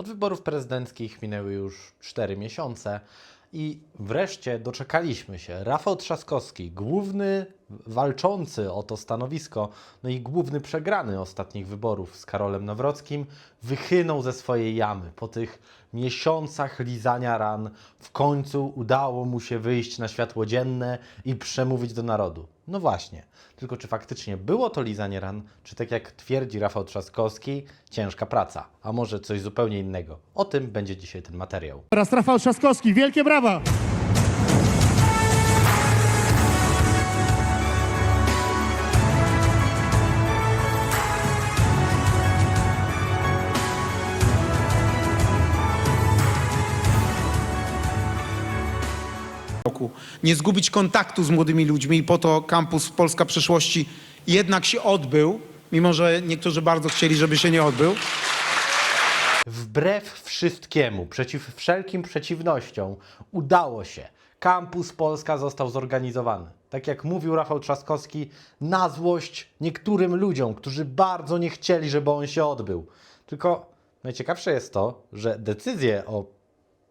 Od wyborów prezydenckich minęły już 4 miesiące i wreszcie doczekaliśmy się. Rafał Trzaskowski, główny walczący o to stanowisko, no i główny przegrany ostatnich wyborów z Karolem Nawrockim, wychynął ze swojej jamy. Po tych miesiącach lizania ran w końcu udało mu się wyjść na światło dzienne i przemówić do narodu. No właśnie, tylko czy faktycznie było to lizanie ran, czy tak jak twierdzi Rafał Trzaskowski, ciężka praca, a może coś zupełnie innego. O tym będzie dzisiaj ten materiał. Teraz Rafał Trzaskowski, wielkie brawa! roku. Nie zgubić kontaktu z młodymi ludźmi i po to kampus Polska Przyszłości jednak się odbył, mimo że niektórzy bardzo chcieli, żeby się nie odbył. Wbrew wszystkiemu, przeciw wszelkim przeciwnościom, udało się. Kampus Polska został zorganizowany. Tak jak mówił Rafał Trzaskowski, na złość niektórym ludziom, którzy bardzo nie chcieli, żeby on się odbył. Tylko najciekawsze jest to, że decyzję o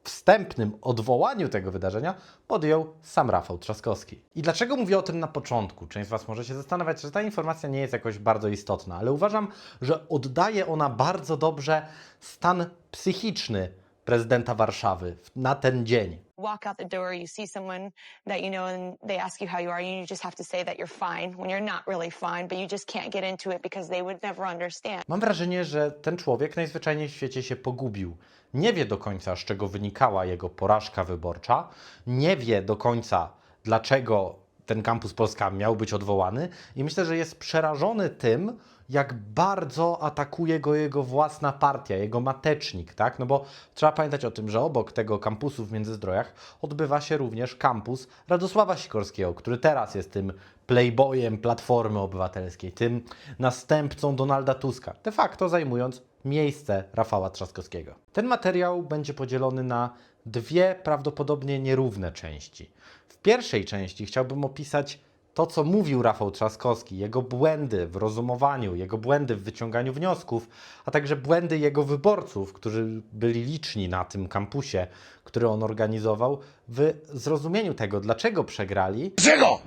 wstępnym odwołaniu tego wydarzenia podjął sam Rafał Trzaskowski. I dlaczego mówię o tym na początku? Część z Was może się zastanawiać, że ta informacja nie jest jakoś bardzo istotna, ale uważam, że oddaje ona bardzo dobrze stan psychiczny prezydenta Warszawy na ten dzień. walk out the door, you see someone that you know, and they ask you how you are, and you just have to say that you're fine when you're not really fine, but you just can't get into it because they would never understand. Mam wrażenie, że ten człowiek najzwyczajniej w świecie się pogubił. Nie wie do końca, z czego wynikała jego porażka wyborcza, nie wie do końca, dlaczego ten kampus Polska miał być odwołany, i myślę, że jest przerażony tym, jak bardzo atakuje go jego własna partia, jego matecznik, tak? No bo trzeba pamiętać o tym, że obok tego kampusu w Międzyzdrojach odbywa się również kampus Radosława Sikorskiego, który teraz jest tym playboyem Platformy Obywatelskiej, tym następcą Donalda Tuska, de facto zajmując miejsce Rafała Trzaskowskiego. Ten materiał będzie podzielony na dwie prawdopodobnie nierówne części. W pierwszej części chciałbym opisać to, co mówił Rafał Trzaskowski, jego błędy w rozumowaniu, jego błędy w wyciąganiu wniosków, a także błędy jego wyborców, którzy byli liczni na tym kampusie, który on organizował, w zrozumieniu tego, dlaczego przegrali. Dlaczego?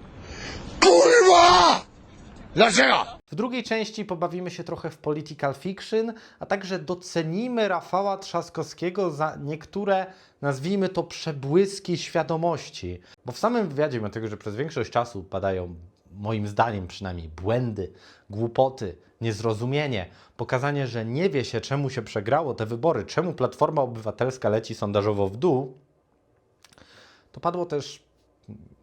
Kurwa! Dlaczego? W drugiej części pobawimy się trochę w political fiction, a także docenimy Rafała Trzaskowskiego za niektóre, nazwijmy to, przebłyski świadomości. Bo w samym wywiadzie, mimo tego, że przez większość czasu padają, moim zdaniem przynajmniej, błędy, głupoty, niezrozumienie, pokazanie, że nie wie się, czemu się przegrało te wybory, czemu Platforma Obywatelska leci sondażowo w dół, to padło też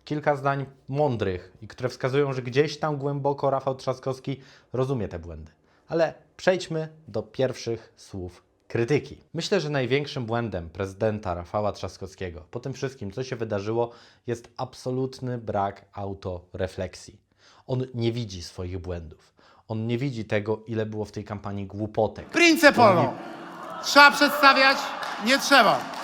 kilka zdań mądrych i które wskazują, że gdzieś tam głęboko Rafał Trzaskowski rozumie te błędy. Ale przejdźmy do pierwszych słów krytyki. Myślę, że największym błędem prezydenta Rafała Trzaskowskiego po tym wszystkim, co się wydarzyło, jest absolutny brak autorefleksji. On nie widzi swoich błędów. On nie widzi tego, ile było w tej kampanii głupotek. Prince Polo. Trzeba przedstawiać? Nie trzeba.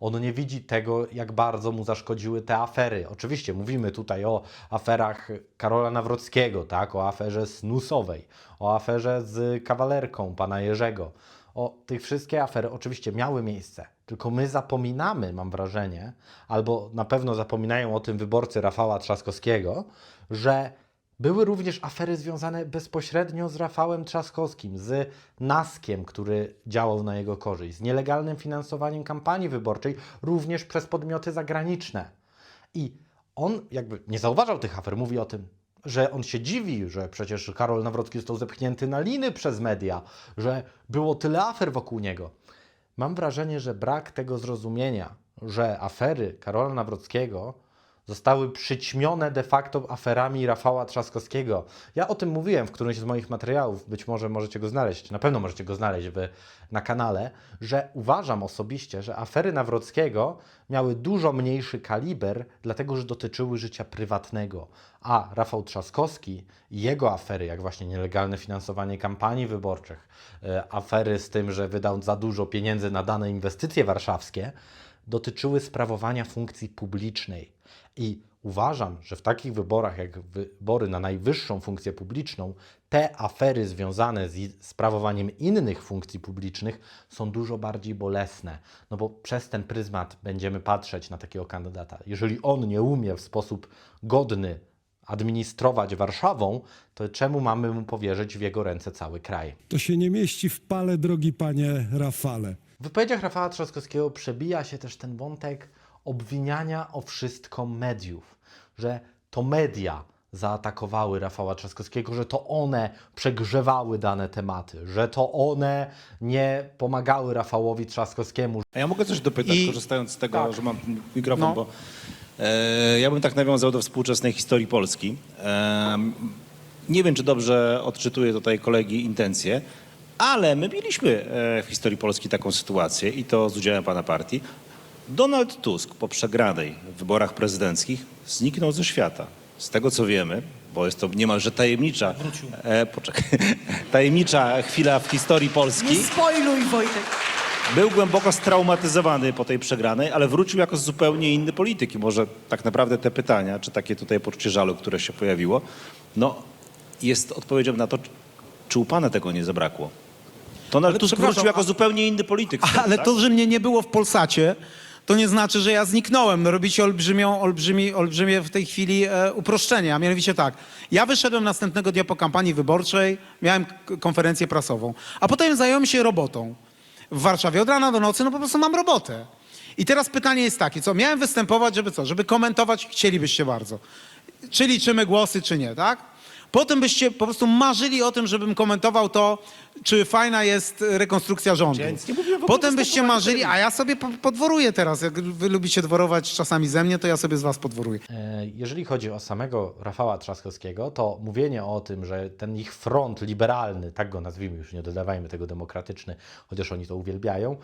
On nie widzi tego, jak bardzo mu zaszkodziły te afery. Oczywiście mówimy tutaj o aferach Karola Nawrockiego, tak? o aferze snusowej, o aferze z kawalerką pana Jerzego. O tych wszystkie afery oczywiście miały miejsce, tylko my zapominamy, mam wrażenie, albo na pewno zapominają o tym wyborcy Rafała Trzaskowskiego, że były również afery związane bezpośrednio z Rafałem Trzaskowskim, z Naskiem, który działał na jego korzyść, z nielegalnym finansowaniem kampanii wyborczej, również przez podmioty zagraniczne. I on jakby nie zauważał tych afer, mówi o tym, że on się dziwi, że przecież Karol Nawrocki został zepchnięty na liny przez media, że było tyle afer wokół niego. Mam wrażenie, że brak tego zrozumienia, że afery Karola Nawrockiego zostały przyćmione de facto aferami Rafała Trzaskowskiego. Ja o tym mówiłem w którymś z moich materiałów, być może możecie go znaleźć, na pewno możecie go znaleźć w, na kanale, że uważam osobiście, że afery Nawrockiego miały dużo mniejszy kaliber, dlatego że dotyczyły życia prywatnego, a Rafał Trzaskowski i jego afery, jak właśnie nielegalne finansowanie kampanii wyborczych, e, afery z tym, że wydał za dużo pieniędzy na dane inwestycje warszawskie, dotyczyły sprawowania funkcji publicznej. I uważam, że w takich wyborach jak wybory na najwyższą funkcję publiczną, te afery związane z sprawowaniem innych funkcji publicznych są dużo bardziej bolesne. No bo przez ten pryzmat będziemy patrzeć na takiego kandydata. Jeżeli on nie umie w sposób godny administrować Warszawą, to czemu mamy mu powierzyć w jego ręce cały kraj? To się nie mieści w pale, drogi panie Rafale. W wypowiedziach Rafała Trzaskowskiego przebija się też ten wątek obwiniania o wszystko mediów, że to media zaatakowały Rafała Trzaskowskiego, że to one przegrzewały dane tematy, że to one nie pomagały Rafałowi Trzaskowskiemu. A ja mogę coś dopytać, I- korzystając z tego, tak. że mam mikrofon, No. bo e, ja bym tak nawiązał do współczesnej historii Polski. E, nie wiem, czy dobrze odczytuję tutaj kolegi intencje, ale my mieliśmy e, w historii Polski taką sytuację i to z udziałem pana partii. Donald Tusk po przegranej w wyborach prezydenckich zniknął ze świata. Z tego co wiemy, bo jest to niemalże tajemnicza, e, poczekaj, tajemnicza chwila w historii Polski. Nie spoiluj, Wojtek. Był głęboko straumatyzowany po tej przegranej, ale wrócił jako zupełnie inny polityk. I może tak naprawdę te pytania, czy takie tutaj poczucie żalu, które się pojawiło, no jest odpowiedzią na to, czy u pana tego nie zabrakło. Donald Tusk przepraszam, wrócił jako a- zupełnie inny polityk. wtedy, Ale tak? to, że mnie nie było w Polsacie, to nie znaczy, że ja zniknąłem. No, robicie olbrzymią, olbrzymi, olbrzymie w tej chwili e, uproszczenie. A mianowicie tak, ja wyszedłem następnego dnia po kampanii wyborczej, miałem konferencję prasową, a potem zająłem się robotą w Warszawie. Od rana do nocy, no po prostu mam robotę. I teraz pytanie jest takie, co miałem występować, żeby co? Żeby komentować, chcielibyście bardzo. Czy liczymy głosy, czy nie, tak? Potem byście po prostu marzyli o tym, żebym komentował to, czy fajna jest rekonstrukcja rządu. Potem byście marzyli, a ja sobie po- podworuję teraz. Jak wy lubicie dworować czasami ze mnie, to ja sobie z was podworuję. E, Jeżeli chodzi o samego Rafała Trzaskowskiego, to mówienie o tym, że ten ich front liberalny, tak go nazwijmy, już nie dodawajmy tego demokratyczny, chociaż oni to uwielbiają,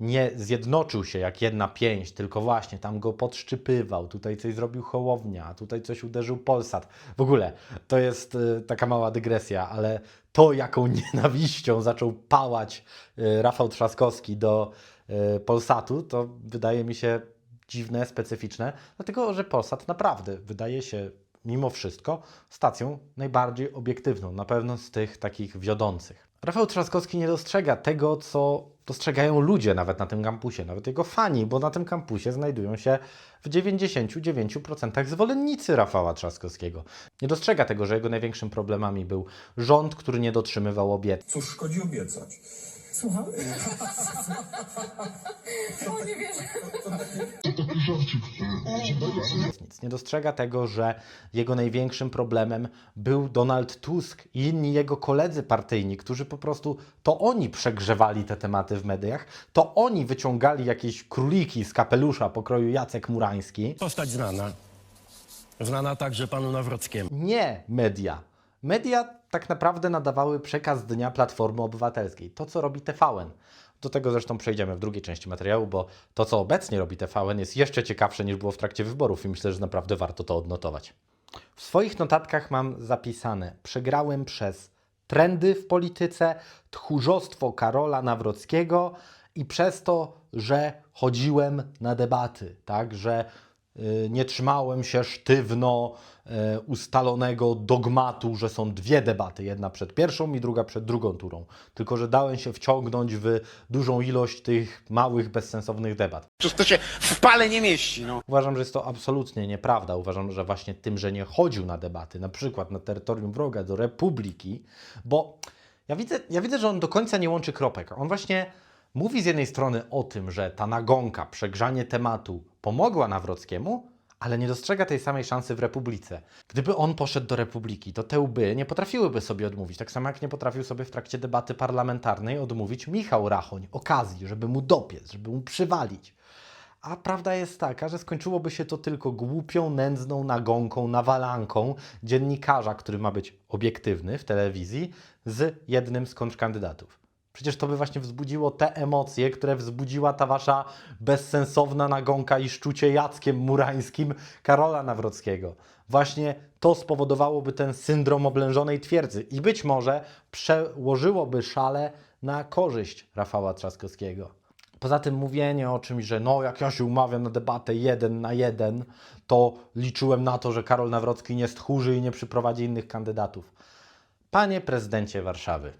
nie zjednoczył się jak jedna pięść, tylko właśnie tam go podszczypywał, tutaj coś zrobił Hołownia, tutaj coś uderzył Polsat. W ogóle to jest e, taka mała dygresja, ale to jaką nienawiścią zaczął pałać e, Rafał Trzaskowski do e, Polsatu, to wydaje mi się dziwne, specyficzne, dlatego że Polsat naprawdę wydaje się mimo wszystko stacją najbardziej obiektywną, na pewno z tych takich wiodących. Rafał Trzaskowski nie dostrzega tego, co dostrzegają ludzie nawet na tym kampusie, nawet jego fani, bo na tym kampusie znajdują się w 99% zwolennicy Rafała Trzaskowskiego. Nie dostrzega tego, że jego największym problemami był rząd, który nie dotrzymywał obietnic. Cóż szkodzi obiecać? Słucham? O, nie wierzę. nic. Nie dostrzega tego, że jego największym problemem był Donald Tusk i inni jego koledzy partyjni, którzy po prostu to oni przegrzewali te tematy w mediach, to oni wyciągali jakieś króliki z kapelusza pokroju Jacek Murański. Postać znana. Znana także panu Nawrockiemu. Nie media. Media tak naprawdę nadawały przekaz dnia Platformy Obywatelskiej. To, co robi TVN. Do tego zresztą przejdziemy w drugiej części materiału, bo to, co obecnie robi TVN, jest jeszcze ciekawsze niż było w trakcie wyborów i myślę, że naprawdę warto to odnotować. W swoich notatkach mam zapisane: Przegrałem przez trendy w polityce, tchórzostwo Karola Nawrockiego i przez to, że chodziłem na debaty, tak, że nie trzymałem się sztywno y, ustalonego dogmatu, że są dwie debaty, jedna przed pierwszą i druga przed drugą turą, tylko że dałem się wciągnąć w dużą ilość tych małych, bezsensownych debat. Przecież to się w pale nie mieści, no. Uważam, że jest to absolutnie nieprawda. Uważam, że właśnie tym, że nie chodził na debaty, na przykład na terytorium wroga do Republiki, bo ja widzę, ja widzę, że on do końca nie łączy kropek. On właśnie mówi z jednej strony o tym, że ta nagonka, przegrzanie tematu pomogła Nawrockiemu, ale nie dostrzega tej samej szansy w Republice. Gdyby on poszedł do Republiki, to te łby nie potrafiłyby sobie odmówić. Tak samo jak nie potrafił sobie w trakcie debaty parlamentarnej odmówić Michał Rachoń okazji, żeby mu dopiec, żeby mu przywalić. A prawda jest taka, że skończyłoby się to tylko głupią, nędzną nagonką, nawalanką dziennikarza, który ma być obiektywny w telewizji, z jednym z kontrkandydatów. Przecież to by właśnie wzbudziło te emocje, które wzbudziła ta wasza bezsensowna nagonka i szczucie Jackiem Murańskim Karola Nawrockiego. Właśnie to spowodowałoby ten syndrom oblężonej twierdzy i być może przełożyłoby szale na korzyść Rafała Trzaskowskiego. Poza tym mówienie o czymś, że no jak ja się umawiam na debatę jeden na jeden, to liczyłem na to, że Karol Nawrocki nie stchórzy i nie przyprowadzi innych kandydatów. Panie prezydencie Warszawy,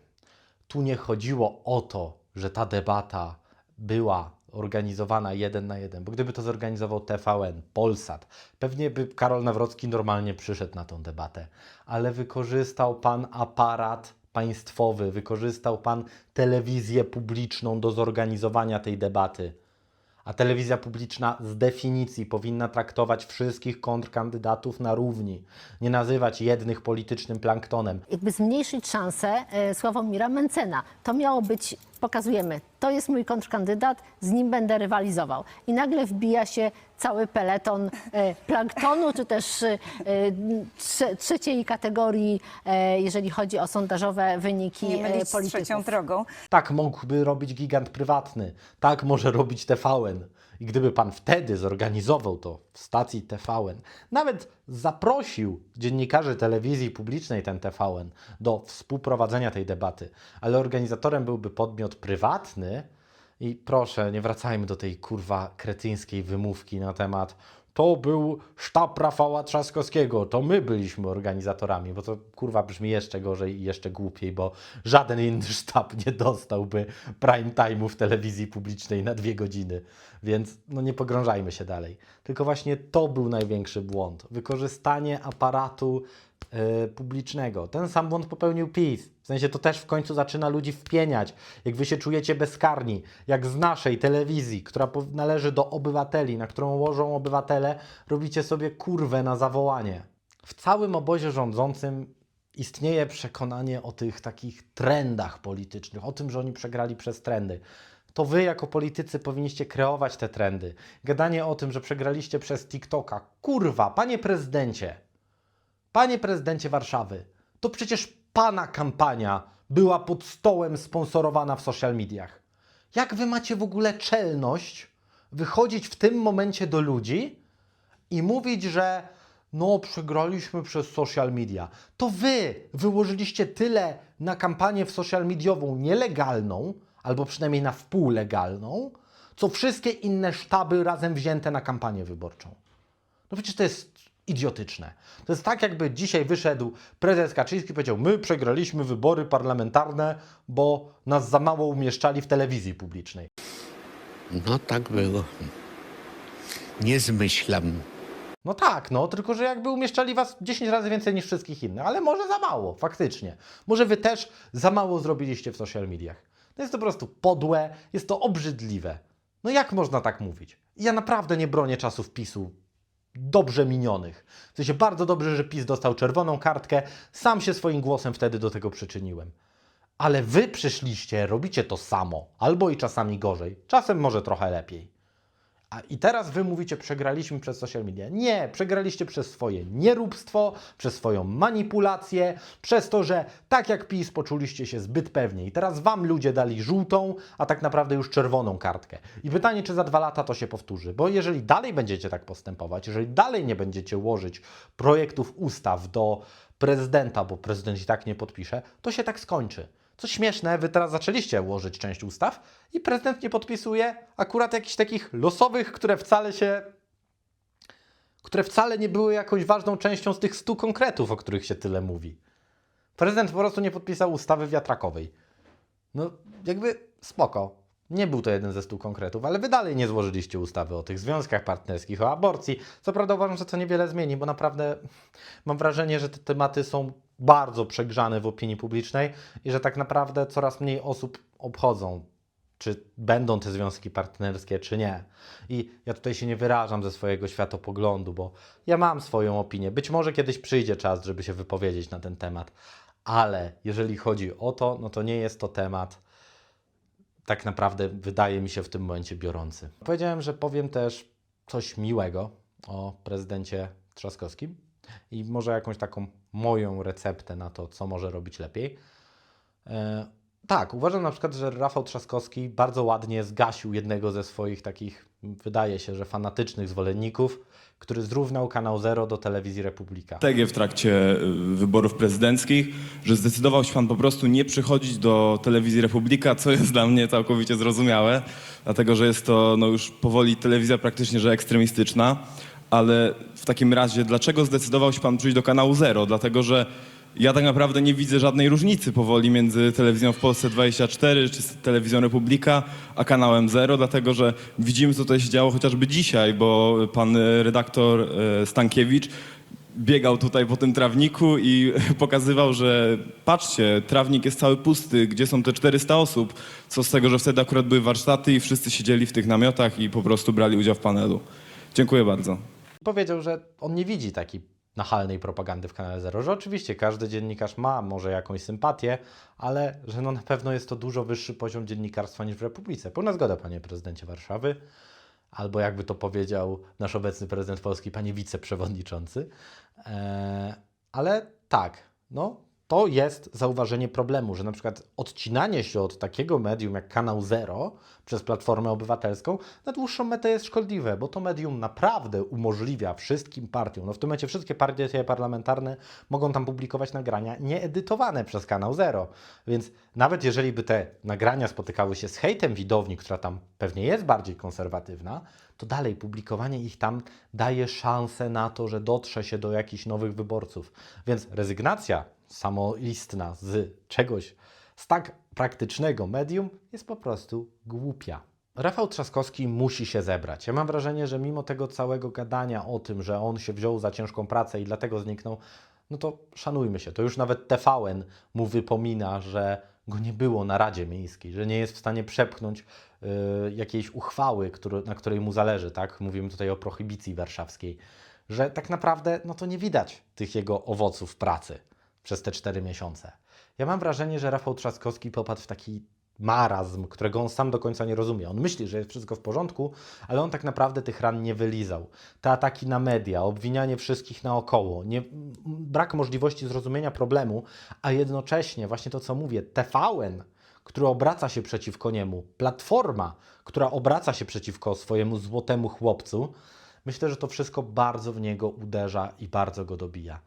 tu nie chodziło o to, że ta debata była organizowana jeden na jeden, bo gdyby to zorganizował TVN, Polsat, pewnie by Karol Nawrocki normalnie przyszedł na tą debatę, ale wykorzystał pan aparat państwowy, wykorzystał pan telewizję publiczną do zorganizowania tej debaty. A telewizja publiczna z definicji powinna traktować wszystkich kontrkandydatów na równi, nie nazywać jednych politycznym planktonem. jakby zmniejszyć szanse e, Sławomira Mencena. To miało być, pokazujemy, to jest mój kontrkandydat, z nim będę rywalizował. I nagle wbija się cały peleton e, planktonu, czy też e, trze, trzeciej kategorii, e, jeżeli chodzi o sondażowe wyniki Nie e, polityków. trzecią drogą. Tak mógłby robić gigant prywatny, tak może robić TVN. I gdyby pan wtedy zorganizował to w stacji TVN, nawet zaprosił dziennikarzy telewizji publicznej ten TVN do współprowadzenia tej debaty, ale organizatorem byłby podmiot prywatny i proszę, nie wracajmy do tej kurwa kretyńskiej wymówki na temat to był sztab Rafała Trzaskowskiego, to my byliśmy organizatorami, bo to kurwa brzmi jeszcze gorzej i jeszcze głupiej, bo żaden inny sztab nie dostałby prime time'u w telewizji publicznej na dwie godziny, więc no nie pogrążajmy się dalej. Tylko właśnie to był największy błąd, wykorzystanie aparatu publicznego. Ten sam błąd popełnił PiS. W sensie to też w końcu zaczyna ludzi wpieniać. Jak wy się czujecie bezkarni, jak z naszej telewizji, która należy do obywateli, na którą łożą obywatele, robicie sobie kurwę na zawołanie. W całym obozie rządzącym istnieje przekonanie o tych takich trendach politycznych, o tym, że oni przegrali przez trendy. To wy jako politycy powinniście kreować te trendy. Gadanie o tym, że przegraliście przez TikToka. Kurwa, panie prezydencie, Panie prezydencie Warszawy, to przecież pana kampania była pod stołem sponsorowana w social mediach. Jak wy macie w ogóle czelność wychodzić w tym momencie do ludzi i mówić, że no przegraliśmy przez social media. To wy wyłożyliście tyle na kampanię w social mediową nielegalną, albo przynajmniej na wpół legalną, co wszystkie inne sztaby razem wzięte na kampanię wyborczą. No przecież to jest idiotyczne. To jest tak, jakby dzisiaj wyszedł prezes Kaczyński i powiedział: My przegraliśmy wybory parlamentarne, bo nas za mało umieszczali w telewizji publicznej. No tak było. Nie zmyślam. No tak, no, tylko że jakby umieszczali was 10 razy więcej niż wszystkich innych, ale może za mało, faktycznie. Może wy też za mało zrobiliście w social mediach. No jest to po prostu podłe, jest to obrzydliwe. No jak można tak mówić? Ja naprawdę nie bronię czasów PiSu dobrze minionych. W sensie bardzo dobrze, że PiS dostał czerwoną kartkę, sam się swoim głosem wtedy do tego przyczyniłem. Ale wy przyszliście, robicie to samo, albo i czasami gorzej, czasem może trochę lepiej. A i teraz wy mówicie, przegraliśmy przez social media. Nie, przegraliście przez swoje nieróbstwo, przez swoją manipulację, przez to, że tak jak PiS poczuliście się zbyt pewnie i teraz wam ludzie dali żółtą, a tak naprawdę już czerwoną kartkę. I pytanie, czy za dwa lata to się powtórzy, bo jeżeli dalej będziecie tak postępować, jeżeli dalej nie będziecie łożyć projektów ustaw do prezydenta, bo prezydent i tak nie podpisze, to się tak skończy. Co śmieszne, wy teraz zaczęliście łożyć część ustaw i prezydent nie podpisuje akurat jakichś takich losowych, które wcale się. które wcale nie były jakąś ważną częścią z tych stu konkretów, o których się tyle mówi. Prezydent po prostu nie podpisał ustawy wiatrakowej. No, jakby spoko. Nie był to jeden ze stu konkretów, ale wy dalej nie złożyliście ustawy o tych związkach partnerskich, o aborcji. Co prawda uważam, że to niewiele zmieni, bo naprawdę mam wrażenie, że te tematy są bardzo przegrzane w opinii publicznej i że tak naprawdę coraz mniej osób obchodzą, czy będą te związki partnerskie, czy nie. I ja tutaj się nie wyrażam ze swojego światopoglądu, bo ja mam swoją opinię. Być może kiedyś przyjdzie czas, żeby się wypowiedzieć na ten temat, ale jeżeli chodzi o to, no to nie jest to temat tak naprawdę wydaje mi się w tym momencie biorący. Powiedziałem, że powiem też coś miłego o prezydencie Trzaskowskim i może jakąś taką moją receptę na to, co może robić lepiej. E, Tak, uważam na przykład, że Rafał Trzaskowski bardzo ładnie zgasił jednego ze swoich takich, wydaje się, że fanatycznych zwolenników, który zrównał kanał Zero do telewizji Republika. strategię w trakcie y, wyborów prezydenckich, że zdecydował się pan po prostu nie przychodzić do telewizji Republika, co jest dla mnie całkowicie zrozumiałe, dlatego że jest to no, już powoli telewizja praktycznie, że ekstremistyczna, ale w takim razie dlaczego zdecydował się pan przyjść do kanału Zero? Dlatego, że ja tak naprawdę nie widzę żadnej różnicy powoli między telewizją w Polsce 24 czy telewizją Republika, a kanałem Zero, dlatego że widzimy, co tutaj się działo chociażby dzisiaj, bo pan redaktor y, Stankiewicz biegał tutaj po tym trawniku i pokazywał, że patrzcie, trawnik jest cały pusty, gdzie są te 400 osób, co z tego, że wtedy akurat były warsztaty i wszyscy siedzieli w tych namiotach i po prostu brali udział w panelu. Dziękuję bardzo. Powiedział, że on nie widzi takiej nachalnej propagandy w kanale Zero, że oczywiście każdy dziennikarz ma może jakąś sympatię, ale że no na pewno jest to dużo wyższy poziom dziennikarstwa niż w Republice. Pełna zgoda, panie prezydencie Warszawy, albo jakby to powiedział nasz obecny prezydent Polski, panie wiceprzewodniczący. Eee, ale tak, no to jest zauważenie problemu, że na przykład odcinanie się od takiego medium jak Kanał Zero przez Platformę Obywatelską na dłuższą metę jest szkodliwe, bo to medium naprawdę umożliwia wszystkim partiom, no w tym momencie wszystkie partie parlamentarne mogą tam publikować nagrania nieedytowane przez Kanał Zero, więc nawet jeżeli by te nagrania spotykały się z hejtem widowni, która tam pewnie jest bardziej konserwatywna, to dalej publikowanie ich tam daje szansę na to, że dotrze się do jakichś nowych wyborców. Więc rezygnacja samoistna z czegoś, z tak praktycznego medium jest po prostu głupia. Rafał Trzaskowski musi się zebrać. Ja mam wrażenie, że mimo tego całego gadania o tym, że on się wziął za ciężką pracę i dlatego zniknął, no to szanujmy się. To już nawet TVN mu wypomina, że go nie było na Radzie Miejskiej, że nie jest w stanie przepchnąć y, jakiejś uchwały, który, na której mu zależy, tak? Mówimy tutaj o prohibicji warszawskiej, że tak naprawdę no to nie widać tych jego owoców pracy przez te cztery miesiące. Ja mam wrażenie, że Rafał Trzaskowski popadł w taki marazm, którego on sam do końca nie rozumie. On myśli, że jest wszystko w porządku, ale on tak naprawdę tych ran nie wylizał. Te ataki na media, obwinianie wszystkich naokoło, nie, brak możliwości zrozumienia problemu, a jednocześnie właśnie to, co mówię, TVN, który obraca się przeciwko niemu, Platforma, która obraca się przeciwko swojemu złotemu chłopcu, myślę, że to wszystko bardzo w niego uderza i bardzo go dobija.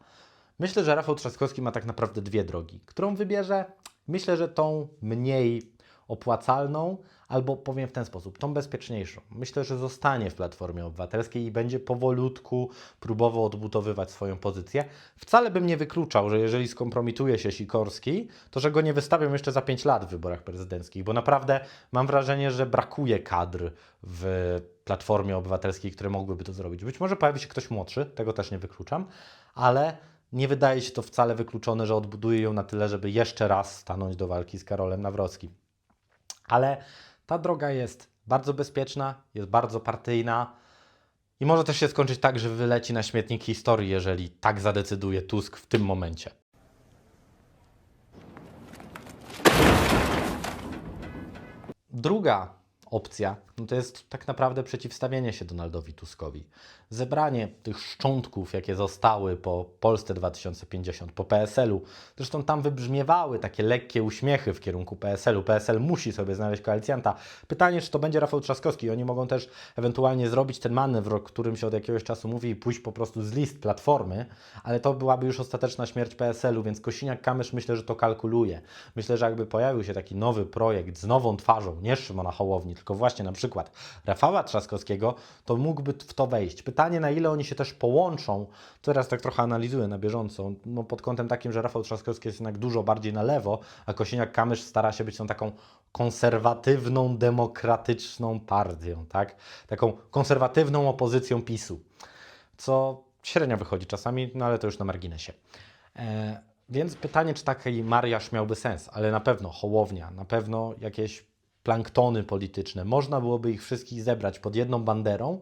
Myślę, że Rafał Trzaskowski ma tak naprawdę dwie drogi. Którą wybierze? Myślę, że tą mniej opłacalną, albo powiem w ten sposób, tą bezpieczniejszą. Myślę, że zostanie w Platformie Obywatelskiej i będzie powolutku próbował odbudowywać swoją pozycję. Wcale bym nie wykluczał, że jeżeli skompromituje się Sikorski, to że go nie wystawią jeszcze za 5 lat w wyborach prezydenckich, bo naprawdę mam wrażenie, że brakuje kadr w Platformie Obywatelskiej, które mogłyby to zrobić. Być może pojawi się ktoś młodszy, tego też nie wykluczam, ale nie wydaje się to wcale wykluczone, że odbuduje ją na tyle, żeby jeszcze raz stanąć do walki z Karolem Nawrockim. Ale ta droga jest bardzo bezpieczna, jest bardzo partyjna i może też się skończyć tak, że wyleci na śmietnik historii, jeżeli tak zadecyduje Tusk w tym momencie. Druga opcja no to jest tak naprawdę przeciwstawienie się Donaldowi Tuskowi. Zebranie tych szczątków, jakie zostały po Polsce 2050, po PSL-u. Zresztą tam wybrzmiewały takie lekkie uśmiechy w kierunku PSL-u. PSL musi sobie znaleźć koalicjanta. Pytanie, czy to będzie Rafał Trzaskowski. Oni mogą też ewentualnie zrobić ten manewr, o którym się od jakiegoś czasu mówi i pójść po prostu z list Platformy, ale to byłaby już ostateczna śmierć PSL-u, więc Kosiniak-Kamysz myślę, że to kalkuluje. Myślę, że jakby pojawił się taki nowy projekt z nową twarzą, nie Szymona Hołowni, tylko właśnie na przykład Rafała Trzaskowskiego, to mógłby w to wejść. Pytanie, na ile oni się też połączą, teraz tak trochę analizuję na bieżąco, no pod kątem takim, że Rafał Trzaskowski jest jednak dużo bardziej na lewo, a Kosiniak-Kamysz stara się być tą taką konserwatywną, demokratyczną partią, tak? Taką konserwatywną opozycją PiSu, co średnio wychodzi czasami, no ale to już na marginesie. E, więc pytanie, czy taki mariaż miałby sens, ale na pewno Hołownia, na pewno jakieś planktony polityczne. Można byłoby ich wszystkich zebrać pod jedną banderą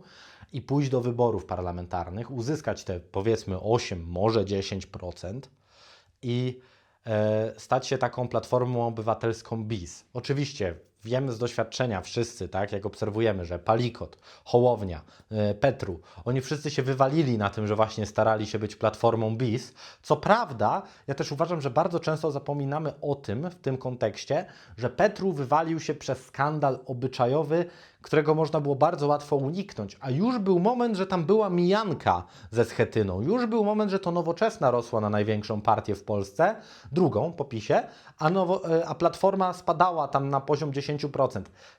i pójść do wyborów parlamentarnych, uzyskać te powiedzmy 8, może 10% i e, stać się taką platformą obywatelską BIS. Oczywiście wiemy z doświadczenia wszyscy, tak, jak obserwujemy, że Palikot, Hołownia, e, Petru, oni wszyscy się wywalili na tym, że właśnie starali się być platformą BIS. Co prawda, ja też uważam, że bardzo często zapominamy o tym w tym kontekście, że Petru wywalił się przez skandal obyczajowy, którego można było bardzo łatwo uniknąć, a już był moment, że tam była mijanka ze Schetyną, już był moment, że to Nowoczesna rosła na największą partię w Polsce, drugą po PiSie, a, nowo, e, a Platforma spadała tam na poziom 10%.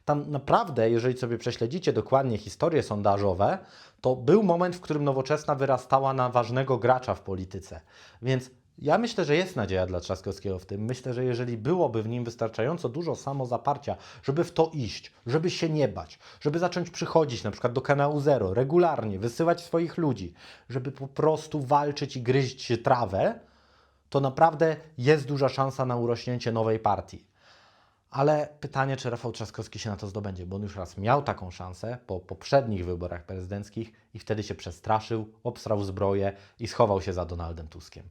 Tam naprawdę, jeżeli sobie prześledzicie dokładnie historie sondażowe, to był moment, w którym Nowoczesna wyrastała na ważnego gracza w polityce. Więc ja myślę, że jest nadzieja dla Trzaskowskiego w tym. Myślę, że jeżeli byłoby w nim wystarczająco dużo samozaparcia, żeby w to iść, żeby się nie bać, żeby zacząć przychodzić na przykład do kanału Zero regularnie, wysyłać swoich ludzi, żeby po prostu walczyć i gryźć trawę, to naprawdę jest duża szansa na urośnięcie nowej partii. Ale pytanie, czy Rafał Trzaskowski się na to zdobędzie, bo on już raz miał taką szansę po poprzednich wyborach prezydenckich i wtedy się przestraszył, obstrał zbroję i schował się za Donaldem Tuskiem.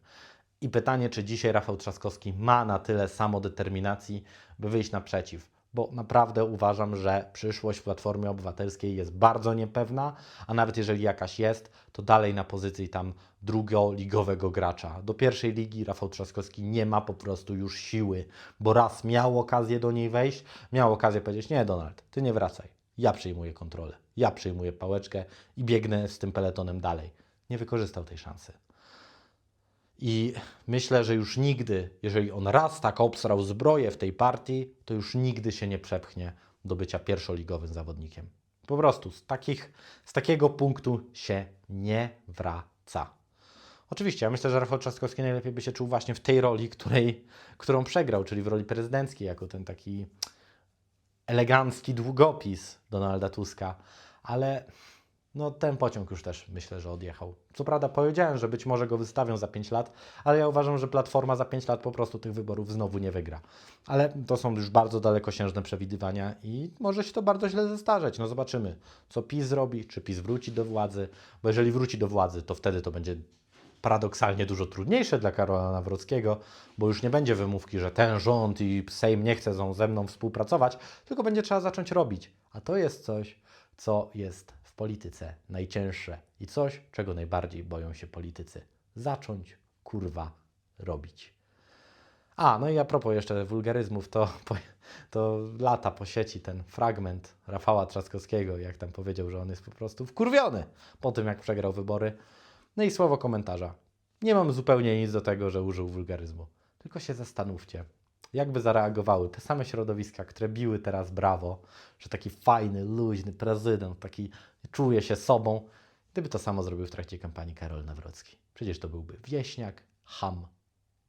I pytanie, czy dzisiaj Rafał Trzaskowski ma na tyle samodeterminacji, by wyjść naprzeciw. Bo naprawdę uważam, że przyszłość Platformy Obywatelskiej jest bardzo niepewna, a nawet jeżeli jakaś jest, to dalej na pozycji tam drugoligowego gracza. Do pierwszej ligi Rafał Trzaskowski nie ma po prostu już siły, bo raz miał okazję do niej wejść, miał okazję powiedzieć, nie Donald, ty nie wracaj, ja przyjmuję kontrolę, ja przyjmuję pałeczkę i biegnę z tym peletonem dalej. Nie wykorzystał tej szansy. I myślę, że już nigdy, jeżeli on raz tak obsrał zbroję w tej partii, to już nigdy się nie przepchnie do bycia pierwszoligowym zawodnikiem. Po prostu z, takich, z takiego punktu się nie wraca. Oczywiście, ja myślę, że Rafał Trzaskowski najlepiej by się czuł właśnie w tej roli, której, którą przegrał, czyli w roli prezydenckiej, jako ten taki elegancki długopis Donalda Tuska, ale no ten pociąg już też myślę, że odjechał. Co prawda powiedziałem, że być może go wystawią za 5 lat, ale ja uważam, że Platforma za 5 lat po prostu tych wyborów znowu nie wygra. Ale to są już bardzo dalekosiężne przewidywania i może się to bardzo źle zestarzeć. No zobaczymy, co PiS zrobi, czy PiS wróci do władzy, bo jeżeli wróci do władzy, to wtedy to będzie paradoksalnie dużo trudniejsze dla Karola Nawrockiego, bo już nie będzie wymówki, że ten rząd i Sejm nie chcą ze mną współpracować, tylko będzie trzeba zacząć robić. A to jest coś, co jest polityce najcięższe i coś, czego najbardziej boją się politycy. Zacząć, kurwa, robić. A, no i a propos jeszcze wulgaryzmów, to, to lata po sieci ten fragment Rafała Trzaskowskiego, jak tam powiedział, że on jest po prostu wkurwiony po tym, jak przegrał wybory. No i słowo komentarza. Nie mam zupełnie nic do tego, że użył wulgaryzmu. Tylko się zastanówcie, jakby zareagowały te same środowiska, które biły teraz brawo, że taki fajny, luźny prezydent, taki czuje się sobą, gdyby to samo zrobił w trakcie kampanii Karol Nawrocki. Przecież to byłby wieśniak, ham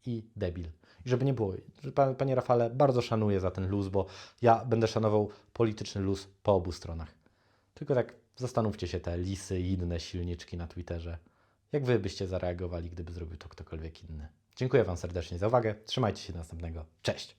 i debil. I żeby nie było, panie Rafale, bardzo szanuję za ten luz, bo ja będę szanował polityczny luz po obu stronach. Tylko tak zastanówcie się te lisy i inne silniczki na Twitterze. Jak wy byście zareagowali, gdyby zrobił to ktokolwiek inny? Dziękuję Wam serdecznie za uwagę. Trzymajcie się do następnego. Cześć!